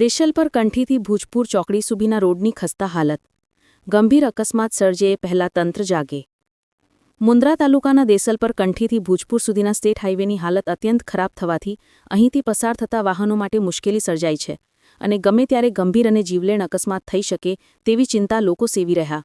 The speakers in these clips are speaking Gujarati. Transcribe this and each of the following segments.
દેશલપર કંઠીથી ભૂજપુર ચોકડી સુધીના રોડની ખસ્તા હાલત. ગંભીર અકસ્માત સર્જે એ પહેલા તંત્ર જાગે. મુન્દ્રા તાલુકાના દેસલ પર કંઠીથી ભૂજપુર સુધીના સ્ટેટ હાઇવેની હાલત અત્યંત ખરાબ થવાથી અહીંથી પસાર થતા વાહનો માટે મુશ્કેલી સર્જાઈ છે અને ગમે ત્યારે ગંભીર અને જીવલેણ અકસ્માત થઈ શકે તેવી ચિંતા લોકો સેવી રહ્યા.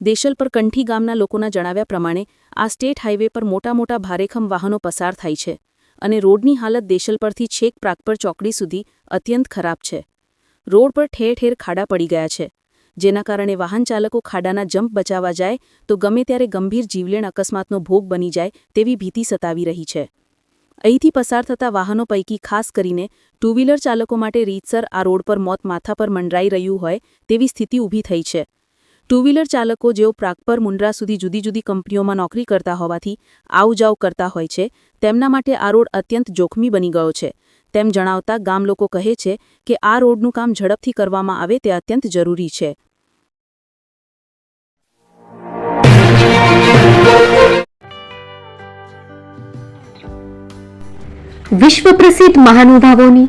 દેશલ પર કંઠી ગામના લોકોના જણાવ્યા પ્રમાણે આ સ્ટેટ હાઇવે પર મોટા મોટા ભારેખમ વાહનો પસાર થાય છે. અને રોડની હાલત દેશલ પરથી છેક પ્રાગપર ચોકડી સુધી અત્યંત ખરાબ છે. રોડ પર ઠેર ઠેર ખાડા પડી ગયા છે. જેના કારણે વાહન ચાલકો ખાડાના જમ્પ બચાવવા જાય તો ગમે ત્યારે ગંભીર જીવલેણ અકસ્માતનો ભોગ બની જાય તેવી ભીતિ સતાવી રહી છે. અહીંથી પસાર થતા વાહનો પૈકી ખાસ કરીને ટુ વ્હીલર ચાલકો માટે રીતસર આ રોડ પર મોત માથા પર મંડરાઈ રહ્યું હોય તેવી સ્થિતિ ઊભી થઈ છે. ટુ વ્હીલર ચાલકો જેઓ પ્રાગપર મુન્દ્રા સુધી જુદી જુદી કંપનીઓમાં નોકરી કરતા હોવાથી આવ જાવ કરતા હોય છે, તેમના માટે આ રોડ અત્યંત જોખમી બની ગયો છે. તેમ જણાવતા ગામ લોકો કહે છે કે આ રોડનું કામ ઝડપથી કરવામાં આવે તે અત્યંત જરૂરી છે. વિશ્વ પ્રસિદ્ધ મહાનુભાવોની